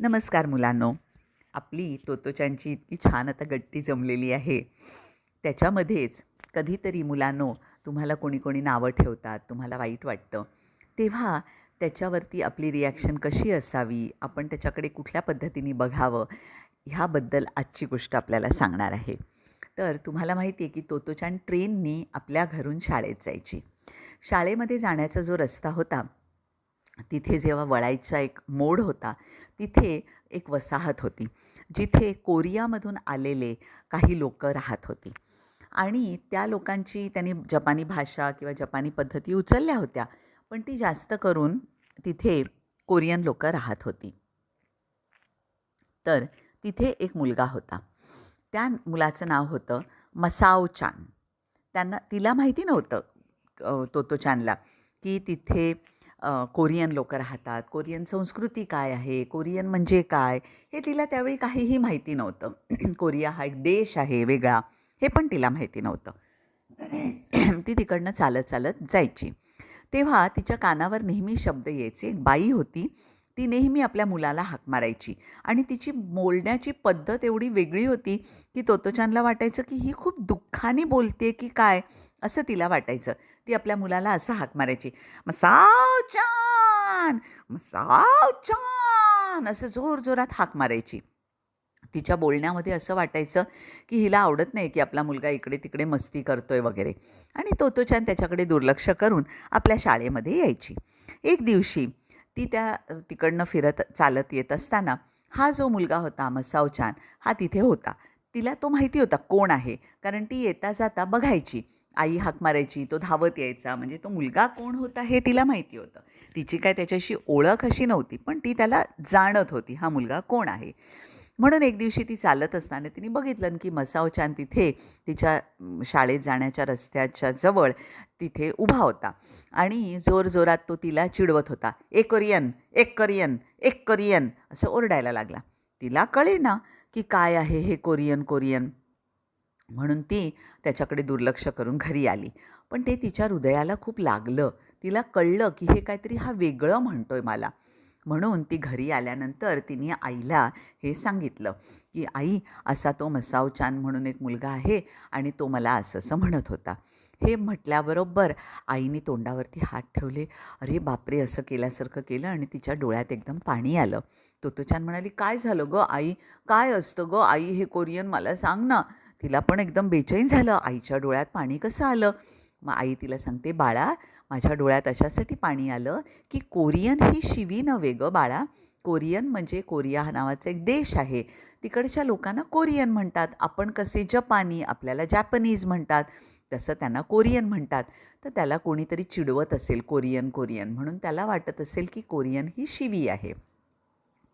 नमस्कार मुलांनो. आपली तोतोच्यांची इतकी छान आता गट्टी जमलेली आहे. त्याच्यामध्येच कधीतरी मुलांनो तुम्हाला कोणी कोणी नावं ठेवतात तुम्हाला वाईट वाटतं. तेव्हा त्याच्यावरती आपली रिॲक्शन कशी असावी? आपण त्याच्याकडे कुठल्या पद्धतीने बघावं? ह्याबद्दल आजची गोष्ट आपल्याला सांगणार आहे. तर तुम्हाला माहिती आहे की तोतोचान ट्रेननी आपल्या घरून शाळेत जायची. शाळेमध्ये जाण्याचा जो रस्ता होता तिथे जेव्हा वळायचा एक मोड होता तिथे एक वसाहत होती जिथे कोरियामधून आलेले काही लोक राहत होती. आणि त्या लोकांची त्यांनी जपानी भाषा किंवा जपानी पद्धती उचलल्या होत्या पण ती जास्त करून तिथे कोरियन लोक राहत होती. तर तिथे एक मुलगा होता. त्या मुलाचं नाव होतं मसाओ चान. त्यांना तिला माहिती नव्हतं तोतो चानला की तिथे कोरियन लोक राहतात. कोरियन संस्कृती काय आहे? कोरियन म्हणजे काय? हे तिला त्यावेळी काहीही माहिती नव्हतं. कोरिया हा एक देश आहे वेगळा. हे पण तिला माहिती नव्हतं. ती तिकडनं चालत चालत जायची. तेव्हा तिच्या कानावर नेहमी शब्द यायचे. एक बाई होती. ती नेहमी आपल्या मुलाला हाक मारायची. आणि तिची बोलण्याची पद्धत एवढी वेगळी होती की तोतोचानला वाटायचं की ही खूप दुःखाने बोलते की काय? असं तिला वाटायचं. ती आपल्या मुलाला असं हाक मारायची. मसाव चान! मसाव चान! असं जोर जोरात हाक मारायची. तिच्या बोलण्यामध्ये असं वाटायचं की हिला आवडत नाही की आपला मुलगा इकडे तिकडे मस्ती करतोय वगैरे. आणि तोतोचान त्याच्याकडे दुर्लक्ष करून आपल्या शाळेमध्ये यायची. एक दिवशी ती त्या तिकडनं फिरत चालत येत असताना हा जो मुलगा होता मसावचान हा तिथे होता. तिला तो माहिती होता कोण आहे. कारण ती येता जाता बघायची. आई हाक मारायची तो धावत यायचा म्हणजे तो मुलगा कोण होता हे तिला माहिती होतं. तिची काय त्याच्याशी ओळख अशी नव्हती पण ती त्याला जाणत होती हा मुलगा कोण आहे? म्हणून एक दिवशी ती चालत असताना तिने बघितलं की मसावचान तिथे तिच्या शाळेत जाण्याच्या रस्त्याच्या जवळ तिथे उभा होता आणि जोरजोरात तो तिला चिडवत होता. एक कोरियन एक कोरियन एक कोरियन असं ओरडायला लागला. तिला कळे ना की काय आहे हे कोरियन कोरियन. म्हणून ती त्याच्याकडे दुर्लक्ष करून घरी आली. पण ते तिच्या हृदयाला खूप लागलं. तिला कळलं की हे काहीतरी हा वेगळं म्हणतो आहे मला. म्हणून ती घरी आल्यानंतर तिने आईला हे सांगितलं की आई असा तो मसाव चान म्हणून एक मुलगा आहे आणि तो मला असं असं म्हणत होता. हे म्हटल्याबरोबर आईने तोंडावरती हात ठेवले. अरे बापरे असं केल्यासारखं केलं आणि तिच्या डोळ्यात एकदम पाणी आलं. तोतोचान म्हणाली काय झालं गं आई? काय असतं गं? आई हे कोरियन मला सांग ना. तिला पण एकदम बेचैन झालं. आईच्या डोळ्यात पाणी कसं आलं? मग आई तिला सांगते बाळा माझ्या डोळ्यात अशासाठी पाणी आलं की कोरियन ही शिवी नव्हे ग बाळा. कोरियन म्हणजे कोरिया हा नावाचा एक देश आहे. तिकडच्या लोकांना कोरियन म्हणतात. आपण कसे जपानी आपल्याला जॅपनीज म्हणतात. तसं त्यांना कोरियन म्हणतात. तर त्याला कोणीतरी चिडवत असेल कोरियन कोरियन म्हणून त्याला वाटत असेल की कोरियन ही शिवी आहे.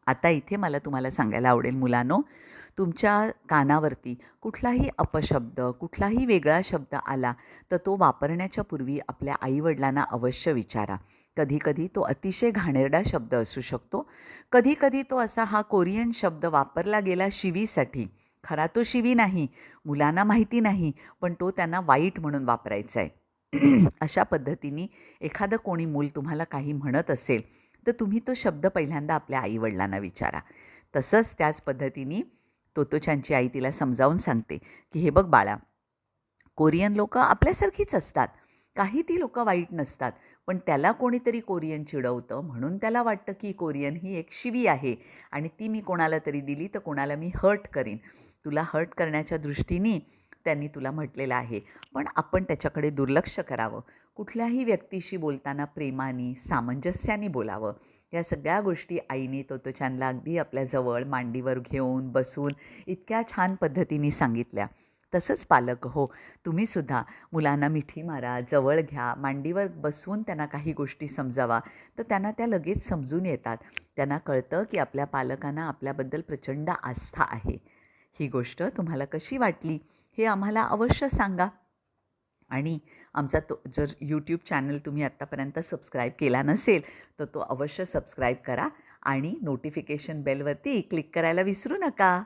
आता इथे मला तुम्हाला सांगायला आवडेल मुलांनो तुमच्या कानावरती कुठलाही अपशब्द कुठलाही वेगळा शब्द आला तर तो वापरण्याच्या पूर्वी आपल्या आईवडिलांना अवश्य विचारा. कधीकधी तो अतिशय घाणेरडा शब्द असू शकतो. कधीकधी तो असा हा कोरियन शब्द वापरला गेला शिवीसाठी. खरा तो शिवी नाही मुलांना माहिती नाही पण तो त्यांना वाईट म्हणून वापरायचा आहे. अशा पद्धतीने एखादं कोणी मूल तुम्हाला काही म्हणत असेल तर तुम्ही तो शब्द पहिल्यांदा आपल्या आईवडिलांना विचारा. तसंच त्याच पद्धतीने तोतोछांची आई तिला समजावून सांगते की हे बघ बाळा कोरियन लोक आपल्यासारखीच असतात. काही ती लोक वाईट नसतात पण त्याला कोणीतरी कोरियन चिडवतं. म्हणून त्याला वाटतं की कोरियन ही एक शिवी आहे आणि ती मी कोणाला तरी दिली तर कोणाला मी हर्ट करीन. तुला हर्ट करण्याच्या दृष्टीने त्यांनी तुला म्हटलेलं आहे. पण आपण त्याच्याकडे दुर्लक्ष करावं. कुठल्याही व्यक्तीशी बोलताना प्रेमाने सामंजस्याने बोलावं. या सगळ्या गोष्टी आईने तोतोचानला अगदी आपल्याजवळ मांडीवर घेऊन बसून इतक्या छान पद्धतीने सांगितल्या. तसंच पालक हो. तुम्हीसुद्धा मुलांना मिठी मारा जवळ घ्या मांडीवर बसवून त्यांना काही गोष्टी समजावा. तर त्यांना त्या लगेच समजून येतात. त्यांना कळतं की आपल्या पालकांना आपल्याबद्दल प्रचंड आस्था आहे. ही गोष्ट तुम्हाला कशी वाटली हे आम्हाला अवश्य सांगा. आणि आमचा तो जर यूट्यूब चॅनल तुम्ही आत्तापर्यंत सबस्क्राईब केला नसेल तर तो अवश्य सबस्क्राईब करा आणि नोटिफिकेशन बेलवरती क्लिक करायला विसरू नका.